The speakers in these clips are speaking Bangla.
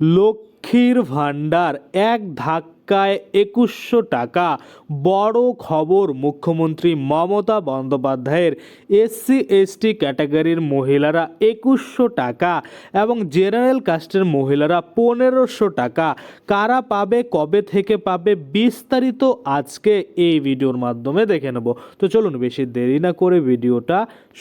লক্ষ্মীর ভাণ্ডার এক ধাক্কায় একুশশো টাকা। বড় খবর, মুখ্যমন্ত্রী মমতা বন্দ্যোপাধ্যায়ের এসসি এসটি ক্যাটাগরির মহিলারা একুশশো টাকা এবং জেনারেল কাস্টের মহিলারা পনেরোশো টাকা। কারা পাবে, কবে থেকে পাবে, বিস্তারিত আজকে এই ভিডিওর মাধ্যমে দেখে নেব। তো চলুন, বেশি দেরি না করে ভিডিওটা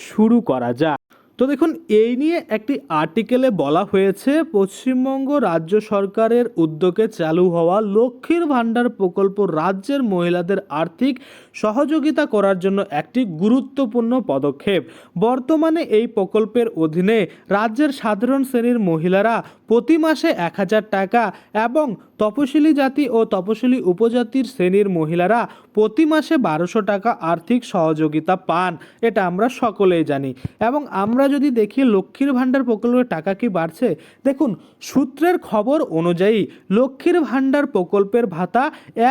শুরু করা যাক। তো দেখুন, এই নিয়ে একটি আর্টিকেলে বলা হয়েছে, পশ্চিমবঙ্গ রাজ্য সরকারের উদ্যোগে চালু হওয়া লক্ষ্মীর ভাণ্ডার প্রকল্প রাজ্যের মহিলাদের আর্থিক সহযোগিতা করার জন্য একটি গুরুত্বপূর্ণ পদক্ষেপ। বর্তমানে এই প্রকল্পের অধীনে রাজ্যের সাধারণ শ্রেণির মহিলারা প্রতি মাসে এক হাজার টাকা এবং তপশিলি জাতি ও তপশিলি উপজাতির শ্রেণির মহিলারা প্রতি মাসে বারোশো টাকা আর্থিক সহযোগিতা পান। এটা আমরা সকলেই জানি। এবং আমরা যদি দেখি লক্ষ্মীর ভাণ্ডার প্রকল্পের টাকা কি বাড়ছে, দেখুন, সূত্রের খবর অনুযায়ী লক্ষ্মীর ভাণ্ডার প্রকল্পের ভাতা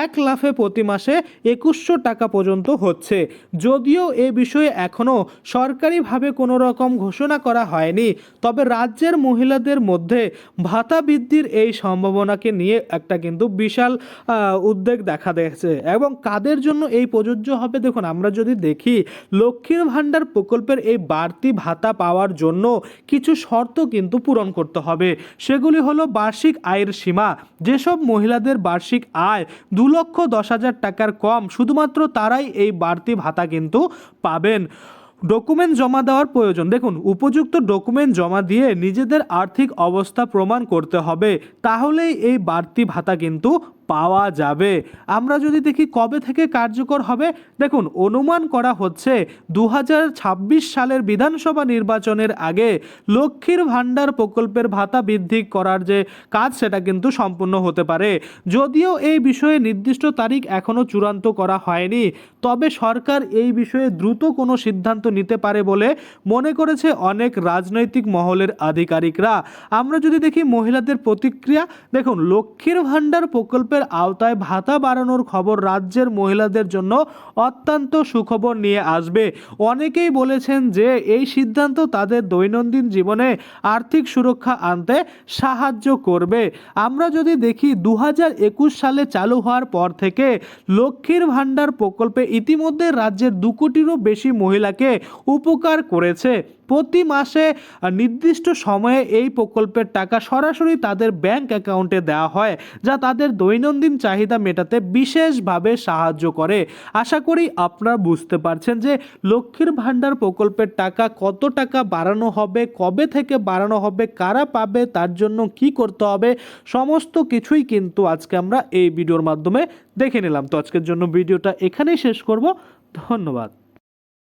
এক লাফে প্রতি মাসে একুশশো টাকা পর্যন্ত হচ্ছে। যদিও এ বিষয়ে এখনও সরকারিভাবে কোনো রকম ঘোষণা করা হয়নি, তবে রাজ্যের মহিলাদের মধ্যে ভাতা বৃদ্ধির এই সম্ভাবনাকে নিয়ে একটা কিন্তু বিশাল উদ্বেগ দেখা দিয়েছে। এবং কাদের জন্য এই প্রযোজ্য হবে দেখুন, আমরা যদি দেখি, লক্ষ্মীর ভাণ্ডার প্রকল্পের এই বাড়তি ভাতা পাওয়ার জন্য কিছু শর্ত কিন্তু পূরণ করতে হবে। সেগুলি হলো বার্ষিক আয়ের সীমা। যেসব মহিলাদের বার্ষিক আয় দু লক্ষ দশ হাজার টাকার কম, শুধুমাত্র তারাই এই বাড়তি ভাতা কিন্তু পাবেন। ডকুমেন্ট জমা দেওয়ার প্রয়োজন। দেখুন, উপযুক্ত ডকুমেন্ট জমা দিয়ে নিজেদের আর্থিক অবস্থা প্রমাণ করতে হবে। তাহলেই এই বাড়তি ভাতা কিন্তু পাওয়া যাবে। আমরা যদি দেখি কবে থেকে কার্যকর হবে, দেখুন, অনুমান করা হচ্ছে দু হাজার ছাব্বিশ সালের বিধানসভা নির্বাচনের আগে লক্ষ্মীর ভাণ্ডার প্রকল্পের ভাতা বৃদ্ধি করার যে কাজ, সেটা কিন্তু সম্পূর্ণ হতে পারে। যদিও এই বিষয়ে নির্দিষ্ট তারিখ এখনও চূড়ান্ত করা হয়নি, তবে সরকার এই বিষয়ে দ্রুত কোনো সিদ্ধান্ত নিতে পারে বলে মনে করেছে অনেক রাজনৈতিক মহলের আধিকারিকরা। আমরা যদি দেখি মহিলাদের প্রতিক্রিয়া, দেখুন, লক্ষ্মীর ভাণ্ডার প্রকল্পের আওতায় ভাতা বাড়ানোর খবর রাজ্যের মহিলাদের জন্য অত্যন্ত সুখবর নিয়ে আসবে। অনেকেই বলেছেন যে এই সিদ্ধান্ত তাদের দৈনন্দিন জীবনে আর্থিক সুরক্ষা আনতে সাহায্য করবে। আমরা যদি দেখি দু হাজার একুশ সালে চালু হওয়ার পর থেকে লক্ষ্মীর ভাণ্ডার প্রকল্পে ইতিমধ্যে রাজ্যের দু কোটিরও বেশি মহিলাকে উপকার করেছে। প্রতি মাসে নির্দিষ্ট সময়ে এই প্রকল্পের টাকা সরাসরি তাদের ব্যাংক অ্যাকাউন্টে দেওয়া হয়, যা তাদের দৈনন্দিন চাহিদা মেটাতে বিশেষভাবে সাহায্য করে। আশা করি আপনারা বুঝতে পারছেন যে লক্ষ্মীর ভাণ্ডার প্রকল্পের টাকা কত টাকা বাড়ানো হবে, কবে থেকে বাড়ানো হবে, কারা পাবে, তার জন্য কি করতে হবে, সমস্ত কিছুই কিন্তু আজকে আমরা এই ভিডিওর মাধ্যমে দেখে নিলাম। তো আজকের জন্য ভিডিওটা এখানেই শেষ করব। ধন্যবাদ।